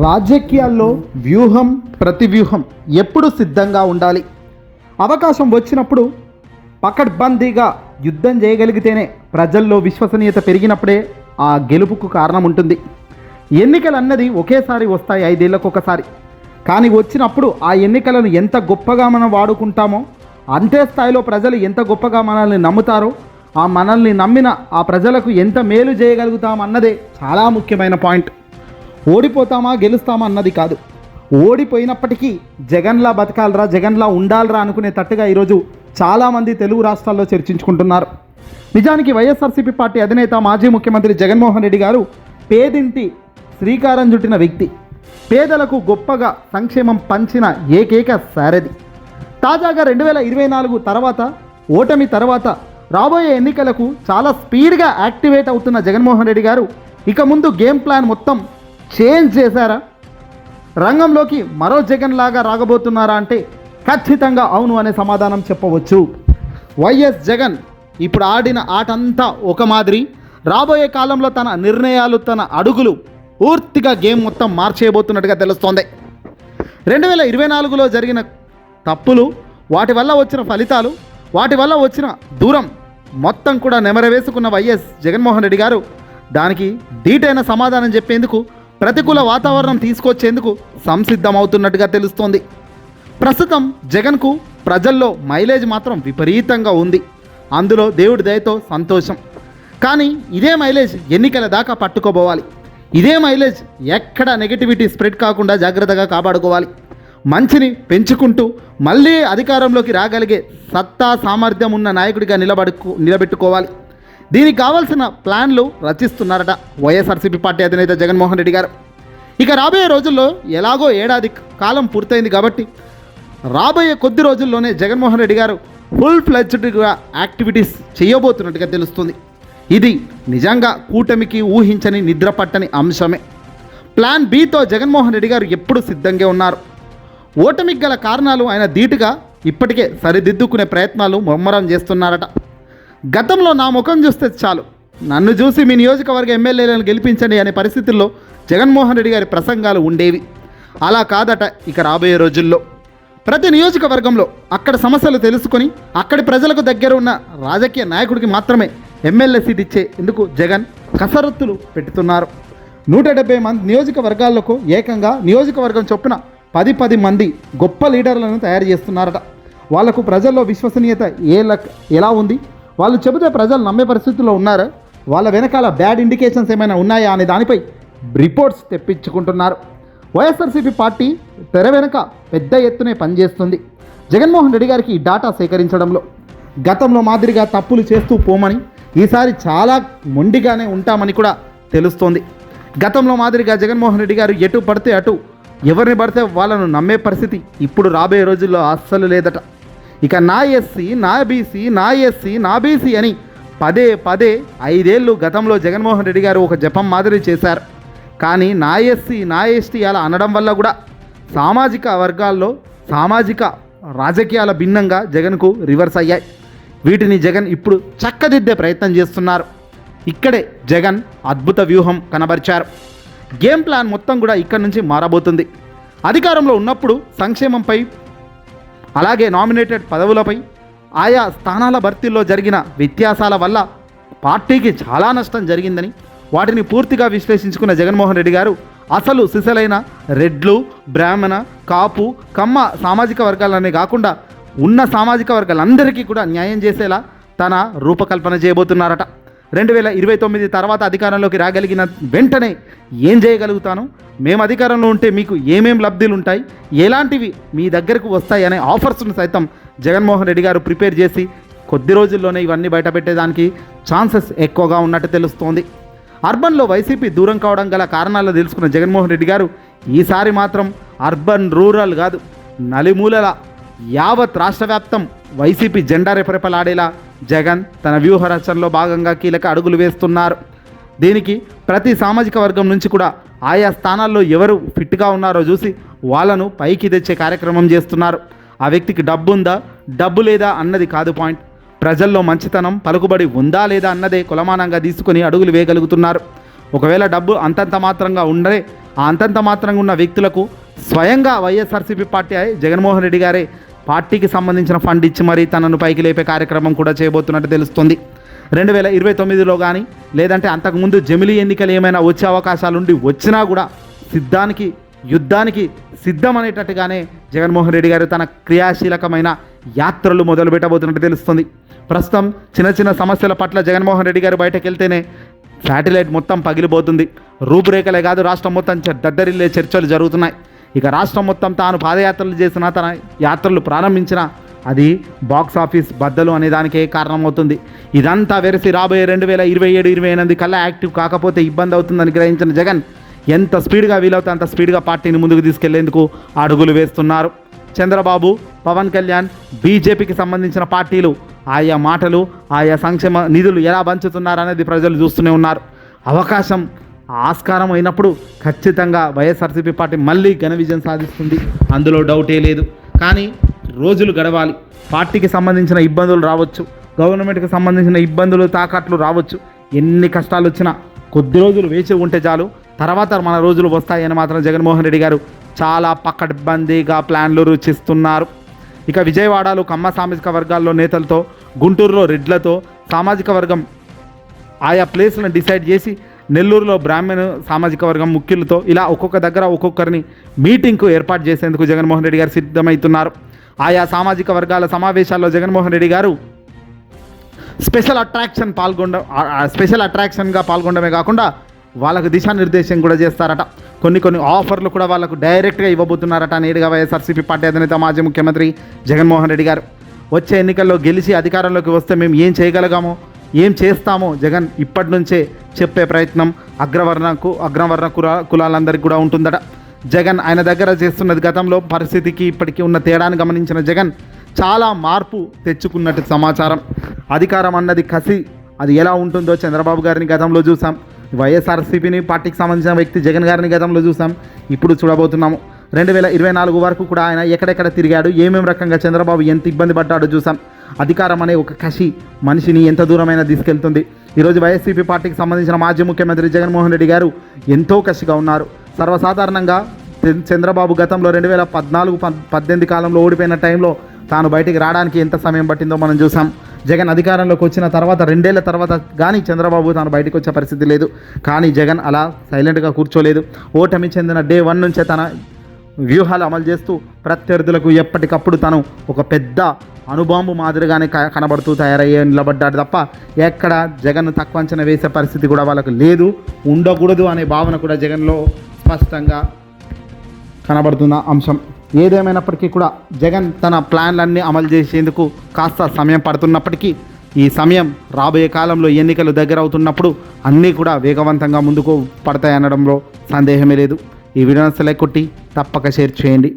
రాజకీయాల్లో వ్యూహం ప్రతివ్యూహం ఎప్పుడు సిద్ధంగా ఉండాలి. అవకాశం వచ్చినప్పుడు పకడ్బందీగా యుద్ధం చేయగలిగితేనే ప్రజల్లో విశ్వసనీయత పెరిగినప్పుడే ఆ గెలుపుకు కారణం ఉంటుంది ఎన్నికలు అన్నది ఒకేసారి వస్తాయి ఐదేళ్ళకు ఒకసారి కానీ వచ్చినప్పుడు ఆ ఎన్నికలను ఎంత గొప్పగా మనం వాడుకుంటామో అంతే స్థాయిలో ప్రజలు ఎంత గొప్పగా మనల్ని నమ్ముతారో ఆ మనల్ని నమ్మిన ఆ ప్రజలకు ఎంత మేలు చేయగలుగుతామన్నదే చాలా ముఖ్యమైన పాయింట్. ఓడిపోతామా గెలుస్తామా అన్నది కాదు. ఓడిపోయినప్పటికీ జగన్లా బతకాలరా జగన్లా ఉండాలరా అనుకునే తట్టుగా ఈరోజు చాలామంది తెలుగు రాష్ట్రాల్లో చర్చించుకుంటున్నారు. నిజానికి వైఎస్ఆర్సీపీ పార్టీ అధినేత మాజీ ముఖ్యమంత్రి జగన్మోహన్ రెడ్డి గారు పేదింటి శ్రీకారం చుట్టిన వ్యక్తి. పేదలకు గొప్పగా సంక్షేమం పంచిన ఏకైక సారథి. తాజాగా రెండు వేల ఇరవై నాలుగు తర్వాత ఓటమి తర్వాత రాబోయే ఎన్నికలకు చాలా స్పీడ్గా యాక్టివేట్ అవుతున్న జగన్మోహన్ రెడ్డి గారు ఇక ముందు గేమ్ ప్లాన్ మొత్తం చేంజ్ చేశారా? రంగంలోకి మరో జగన్ లాగా రాగబోతున్నారా అంటే ఖచ్చితంగా అవును అనే సమాధానం చెప్పవచ్చు. వైఎస్ జగన్ ఇప్పుడు ఆడిన ఆటంతా ఒక మాదిరి. రాబోయే కాలంలో తన నిర్ణయాలు తన అడుగులు పూర్తిగా గేమ్ మొత్తం మార్చేయబోతున్నట్టుగా తెలుస్తోంది. రెండు వేల ఇరవై నాలుగులో జరిగిన తప్పులు వాటి వల్ల వచ్చిన ఫలితాలు వాటి వల్ల వచ్చిన దూరం మొత్తం కూడా నెమరవేసుకున్న వైఎస్ జగన్మోహన్ రెడ్డి గారు దానికి డీటైన సమాధానం చెప్పేందుకు ప్రతికూల వాతావరణం తీసుకొచ్చేందుకు సంసిద్ధమవుతున్నట్టుగా తెలుస్తోంది. ప్రస్తుతం జగన్కు ప్రజల్లో మైలేజ్ మాత్రం విపరీతంగా ఉంది. అందులో దేవుడి దయతో సంతోషం. కానీ ఇదే మైలేజ్ ఎన్నికల దాకా పట్టుకోబోవాలి. ఇదే మైలేజ్ ఎక్కడ నెగటివిటీ స్ప్రెడ్ కాకుండా జాగ్రత్తగా కాపాడుకోవాలి. మంచిని పెంచుకుంటూ మళ్ళీ అధికారంలోకి రాగలిగే సత్తా సామర్థ్యం ఉన్న నాయకుడిగా నిలబడుకు నిలబెట్టుకోవాలి. దీనికి కావాల్సిన ప్లాన్లు రచిస్తున్నారట వైఎస్ఆర్సీపీ పార్టీ అధినేత జగన్మోహన్ రెడ్డి గారు. ఇక రాబోయే రోజుల్లో ఎలాగో ఏడాది కాలం పూర్తయింది కాబట్టి రాబోయే కొద్ది రోజుల్లోనే జగన్మోహన్ రెడ్డి గారు ఫుల్ ఫ్లెడ్జ్డ్గా యాక్టివిటీస్ చేయబోతున్నట్టుగా తెలుస్తుంది. ఇది నిజంగా కూటమికి ఊహించని నిద్ర పట్టని అంశమే. ప్లాన్ బితో జగన్మోహన్ రెడ్డి గారు ఎప్పుడు సిద్ధంగా ఉన్నారు? ఓటమికి గల కారణాలు ఆయన ధీటుగా ఇప్పటికే సరిదిద్దుకునే ప్రయత్నాలు ముమ్మరం చేస్తున్నారట. గతంలో నా ముఖం చూస్తే చాలు. నన్ను చూసి మీ నియోజకవర్గ ఎమ్మెల్యేలను గెలిపించండి అనే పరిస్థితుల్లో జగన్మోహన్ రెడ్డి గారి ప్రసంగాలు ఉండేవి. అలా కాదట ఇక రాబోయే రోజుల్లో. ప్రతి నియోజకవర్గంలో అక్కడ సమస్యలు తెలుసుకొని అక్కడి ప్రజలకు దగ్గర ఉన్న రాజకీయ నాయకుడికి మాత్రమే ఎమ్మెల్యే సీట్ ఇచ్చే ఎందుకు జగన్ కసరత్తులు పెడుతున్నారు నూట డెబ్బై మంది నియోజకవర్గాలకు ఏకంగా నియోజకవర్గం చొప్పున పది పది మంది గొప్ప లీడర్లను తయారు చేస్తున్నారట. వాళ్ళకు ప్రజల్లో విశ్వసనీయత ఏ లక్ ఎలా ఉంది? వాళ్ళు చెబితే ప్రజలు నమ్మే పరిస్థితుల్లో ఉన్నారు? వాళ్ళ వెనకాల బ్యాడ్ ఇండికేషన్స్ ఏమైనా ఉన్నాయా అనే దానిపై రిపోర్ట్స్ తెప్పించుకుంటున్నారు. వైఎస్ఆర్సీపీ పార్టీ తెర వెనుక పెద్ద ఎత్తునే పనిచేస్తుంది. జగన్మోహన్ రెడ్డి గారికి ఈ డాటా సేకరించడంలో గతంలో మాదిరిగా తప్పులు చేస్తూ పోమని ఈసారి చాలా మొండిగానే ఉంటామని కూడా తెలుస్తోంది. గతంలో మాదిరిగా జగన్మోహన్ రెడ్డి గారు ఎటు పడితే అటు ఎవరిని పడితే వాళ్ళను నమ్మే పరిస్థితి ఇప్పుడు రాబోయే రోజుల్లో అస్సలు లేదట. ఇక నా ఎస్సీ నా బీసీ నా ఎస్సీ నా బీసీ అని పదే పదే ఐదేళ్ళు గతంలో జగన్మోహన్ రెడ్డి గారు ఒక జపం మాదిరి చేశారు. కానీ నా ఎస్సీ నా ఎస్టీ అలా అనడం వల్ల కూడా సామాజిక వర్గాల్లో సామాజిక రాజకీయాల భిన్నంగా జగన్కు రివర్స్ అయ్యాయి. వీటిని జగన్ ఇప్పుడు చక్కదిద్దే ప్రయత్నం చేస్తున్నారు. ఇక్కడే జగన్ అద్భుత వ్యూహం కనబరిచారు. గేమ్ ప్లాన్ మొత్తం కూడా ఇక్కడి నుంచి మారబోతుంది. అధికారంలో ఉన్నప్పుడు సంక్షేమంపై అలాగే నామినేటెడ్ పదవులపై ఆయా స్థానాల భర్తీల్లో జరిగిన వ్యత్యాసాల వల్ల పార్టీకి చాలా నష్టం జరిగిందని వాటిని పూర్తిగా విశ్లేషించుకున్న జగన్మోహన్ రెడ్డి గారు అసలు సిసలైన రెడ్లు బ్రాహ్మణ కాపు కమ్మ సామాజిక వర్గాలనే కాకుండా ఉన్న సామాజిక వర్గాలందరికీ కూడా న్యాయం చేసేలా తన రూపకల్పన చేయబోతున్నారట. రెండు వేల ఇరవై తొమ్మిది తర్వాత అధికారంలోకి రాగలిగిన వెంటనే ఏం చేయగలుగుతాను? మేము అధికారంలో ఉంటే మీకు ఏమేం లబ్ధులు ఉంటాయి? ఎలాంటివి మీ దగ్గరకు వస్తాయి అనే ఆఫర్స్ను సైతం జగన్మోహన్ రెడ్డి గారు ప్రిపేర్ చేసి కొద్ది రోజుల్లోనే ఇవన్నీ బయటపెట్టేదానికి ఛాన్సెస్ ఎక్కువగా ఉన్నట్టు తెలుస్తోంది. అర్బన్లో వైసీపీ దూరం కావడం గల కారణాలు తెలుసుకున్న జగన్మోహన్ రెడ్డి గారు ఈసారి మాత్రం అర్బన్ రూరల్ కాదు నలుమూలల యావత్ రాష్ట్ర వ్యాప్తం వైసీపీ జెండా రెపరెపలాడేలా జగన్ తన వ్యూహ రచనలో భాగంగా కీలక అడుగులు వేస్తున్నారు. దీనికి ప్రతి సామాజిక వర్గం నుంచి కూడా ఆయా స్థానాల్లో ఎవరు ఫిట్గా ఉన్నారో చూసి వాళ్ళను పైకి తెచ్చే కార్యక్రమం చేస్తున్నారు. ఆ వ్యక్తికి డబ్బు ఉందా డబ్బు లేదా అన్నది కాదు పాయింట్. ప్రజల్లో మంచితనం పలుకుబడి ఉందా లేదా అన్నదే కులమానంగా తీసుకొని అడుగులు వేయగలుగుతున్నారు. ఒకవేళ డబ్బు అంతంత మాత్రంగా ఉండరే ఆ అంతంత మాత్రంగా ఉన్న వ్యక్తులకు స్వయంగా వైఎస్ఆర్సీపీ పార్టీ జగన్మోహన్ రెడ్డి గారే పార్టీకి సంబంధించిన ఫండ్ ఇచ్చి మరీ తనను పైకి లేపే కార్యక్రమం కూడా చేయబోతున్నట్టు తెలుస్తుంది. రెండు వేల ఇరవై తొమ్మిదిలో కానీ లేదంటే అంతకుముందు జమిలీ ఎన్నికలు ఏమైనా వచ్చే అవకాశాలుండి వచ్చినా కూడా సిద్ధానికి యుద్ధానికి సిద్ధం అనేటట్టుగానే జగన్మోహన్ రెడ్డి గారు తన క్రియాశీలకమైన యాత్రలు మొదలు పెట్టబోతున్నట్టు తెలుస్తుంది. ప్రస్తుతం చిన్న చిన్న సమస్యల పట్ల జగన్మోహన్ రెడ్డి గారు బయటకు వెళ్తేనే శాటిలైట్ మొత్తం పగిలిపోతుంది. రూపురేఖలే కాదు రాష్ట్రం మొత్తం చ- దద్దరిల్లే చర్చలు జరుగుతున్నాయి. ఇక రాష్ట్రం మొత్తం తాను పాదయాత్రలు చేసిన తన యాత్రలు ప్రారంభించిన అది బాక్స్ ఆఫీస్ బద్దలు అనే దానికే కారణమవుతుంది. ఇదంతా వెరసి రాబోయే రెండు వేల ఇరవై ఏడు ఇరవై ఎనిమిది కల్లా యాక్టివ్ కాకపోతే ఇబ్బంది అవుతుందని గ్రహించిన జగన్ ఎంత స్పీడ్గా వీలవుతే అంత స్పీడ్గా పార్టీని ముందుకు తీసుకెళ్ళేందుకు అడుగులు వేస్తున్నారు. చంద్రబాబు పవన్ కళ్యాణ్ బీజేపీకి సంబంధించిన పార్టీలు ఆయా మాటలు ఆయా సంక్షేమ నిధులు ఎలా పంచుతున్నారనేది ప్రజలు చూస్తూనే ఉన్నారు. అవకాశం ఆస్కారం అయినప్పుడు ఖచ్చితంగా వైఎస్ఆర్సీపీ పార్టీ మళ్ళీ ఘన విజయం సాధిస్తుంది. అందులో డౌటే లేదు. కానీ రోజులు గడవాలి. పార్టీకి సంబంధించిన ఇబ్బందులు రావచ్చు. గవర్నమెంట్కి సంబంధించిన ఇబ్బందులు తాకట్లు రావచ్చు. ఎన్ని కష్టాలు వచ్చినా కొద్ది రోజులు వేచి ఉంటే చాలు. తర్వాత మన రోజులు వస్తాయని మాత్రం జగన్మోహన్ రెడ్డి గారు చాలా పకడ్బందీగా ప్లాన్లు రుచిస్తున్నారు ఇక విజయవాడలో కమ్మ సామాజిక వర్గాల్లో నేతలతో గుంటూరులో రెడ్లతో సామాజిక వర్గం ఆయా ప్లేస్లను డిసైడ్ చేసి నెల్లూరులో బ్రాహ్మణ సామాజిక వర్గం ముఖ్యులతో ఇలా ఒక్కొక్క దగ్గర ఒక్కొక్కరిని మీటింగ్కు ఏర్పాటు చేసేందుకు జగన్మోహన్ రెడ్డి గారు సిద్ధమవుతున్నారు ఆయా సామాజిక వర్గాల సమావేశాల్లో జగన్మోహన్ రెడ్డి గారు స్పెషల్ అట్రాక్షన్ పాల్గొండ స్పెషల్ అట్రాక్షన్గా పాల్గొనడమే కాకుండా వాళ్ళకు దిశానిర్దేశం కూడా చేస్తారట. కొన్ని కొన్ని ఆఫర్లు కూడా వాళ్ళకు డైరెక్ట్గా ఇవ్వబోతున్నారట నేరుగా వైఎస్ఆర్సీపీ పార్టీ అధినేత మాజీ ముఖ్యమంత్రి జగన్మోహన్ రెడ్డి గారు. వచ్చే ఎన్నికల్లో గెలిచి అధికారంలోకి వస్తే మేము ఏం చేయగలగామో ఏం చేస్తామో జగన్ ఇప్పటి నుంచే చెప్పే ప్రయత్నం అగ్రవర్ణకు అగ్రవర్ణ కుల కులాలందరికీ కూడా ఉంటుందట. జగన్ ఆయన దగ్గర చేస్తున్నది గతంలో పరిస్థితికి ఇప్పటికీ ఉన్న తేడాను గమనించిన జగన్ చాలా మార్పు తెచ్చుకున్నట్టు సమాచారం. అధికారం అన్నది కసి అది ఎలా ఉంటుందో చంద్రబాబు గారిని గతంలో చూసాం. వైఎస్ఆర్సీపీని పార్టీకి సంబంధించిన వ్యక్తి జగన్ గారిని గతంలో చూసాం. ఇప్పుడు చూడబోతున్నాము. రెండు వేల ఇరవై నాలుగు వరకు కూడా ఆయన ఎక్కడెక్కడ తిరిగాడు ఏమేమి రకంగా చంద్రబాబు ఎంత ఇబ్బంది పడ్డాడో చూసాం. అధికారం అనే ఒక కసి మనిషిని ఎంత దూరమైనా తీసుకెళ్తుంది. ఈరోజు వైఎస్సీపీ పార్టీకి సంబంధించిన మాజీ ముఖ్యమంత్రి జగన్మోహన్ రెడ్డి గారు ఎంతో కసిగా ఉన్నారు. సర్వసాధారణంగా చంద్రబాబు గతంలో రెండు వేల పద్నాలుగు పద్దెనిమిది కాలంలో ఓడిపోయిన టైంలో తాను బయటికి రావడానికి ఎంత సమయం పట్టిందో మనం చూసాం. జగన్ అధికారంలోకి వచ్చిన తర్వాత రెండేళ్ళ తర్వాత కానీ చంద్రబాబు తాను బయటకు వచ్చే పరిస్థితి లేదు. కానీ జగన్ అలా సైలెంట్గా కూర్చోలేదు. ఓటమి చెందిన డే వన్ నుంచే తన వ్యూహాలు అమలు చేస్తూ ప్రత్యర్థులకు ఎప్పటికప్పుడు తను ఒక పెద్ద అణుబాంబు మాదిరిగానే క- కనబడుతూ తయారయ్యే నిలబడ్డాడు తప్ప ఎక్కడ జగన్ తక్కువ అంచనా వేసే పరిస్థితి కూడా వాళ్ళకు లేదు. ఉండకూడదు అనే భావన కూడా జగన్లో స్పష్టంగా కనబడుతున్న అంశం. ఏదేమైనప్పటికీ కూడా జగన్ తన ప్లాన్లన్నీ అమలు చేసేందుకు కాస్త సమయం పడుతున్నప్పటికీ ఈ సమయం రాబోయే కాలంలో ఎన్నికలు దగ్గర అవుతున్నప్పుడు అన్నీ కూడా వేగవంతంగా ముందుకు పడతాయనడంలో సందేహమే లేదు. ఈ వీడియోని సెలెక్ట్ కొట్టి తప్పక షేర్ చేయండి.